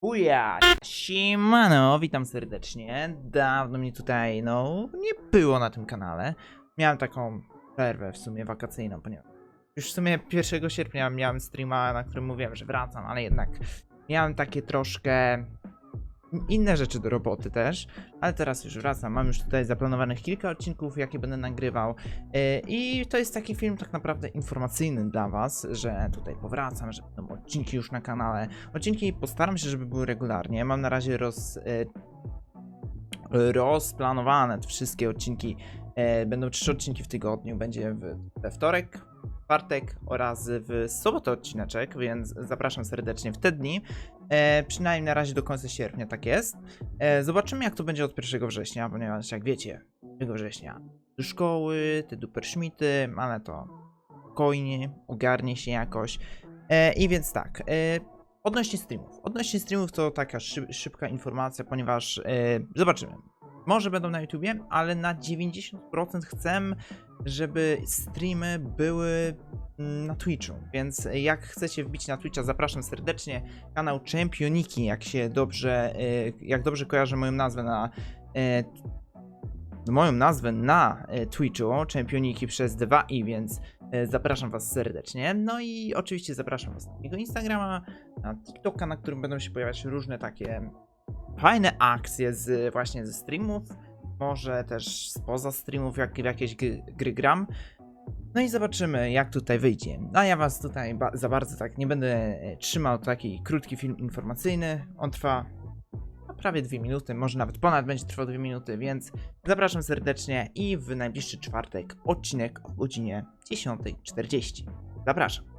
Uja, siemano, witam serdecznie. Dawno mnie tutaj, no, nie było na tym kanale. Miałem taką przerwę w sumie wakacyjną, ponieważ już w sumie 1 sierpnia miałem streama, na którym mówiłem, że wracam, ale jednak miałem takie troszkę inne rzeczy do roboty też, ale teraz już wracam. Mam już tutaj zaplanowanych kilka odcinków, jakie będę nagrywał. Yy, I to jest taki film tak naprawdę informacyjny dla Was, że tutaj powracam, że będą odcinki już na kanale. Odcinki postaram się, żeby były regularnie. Mam na razie roz, yy, rozplanowane wszystkie odcinki. Yy, Będą trzy odcinki w tygodniu. Będzie we wtorek, czwartek oraz w sobotę odcineczek, więc zapraszam serdecznie w te dni. E, przynajmniej na razie do końca sierpnia tak jest. E, zobaczymy jak to będzie od 1 września, ponieważ jak wiecie, 1 września do szkoły, te duperschmity, ale to spokojnie, ogarnie się jakoś. E, I więc tak, e, odnośnie streamów. Odnośnie streamów to taka szyb, szybka informacja, ponieważ e, zobaczymy. Może będą na YouTubie, ale na 90% chcę, żeby streamy były mm, na Twitchu. Więc jak chcecie wbić na Twitcha, zapraszam serdecznie. Kanał Championiki, jak się dobrze, e, jak dobrze kojarzę moją nazwę na e, moją nazwę na e, Twitchu, Championiki przez 2 i więc zapraszam Was serdecznie. No i oczywiście zapraszam Was na mojego Instagrama, na TikToka, na którym będą się pojawiać różne takie fajne akcje z właśnie ze streamów, może też spoza streamów, jak w jakieś gry, gry gram. No i zobaczymy, jak tutaj wyjdzie. A ja was tutaj ba za bardzo tak nie będę e, trzymał. Taki krótki film informacyjny. On trwa no, prawie dwie minuty, może nawet ponad będzie trwał dwie minuty, więc zapraszam serdecznie i w najbliższy czwartek odcinek o godzinie 10.40. Zapraszam.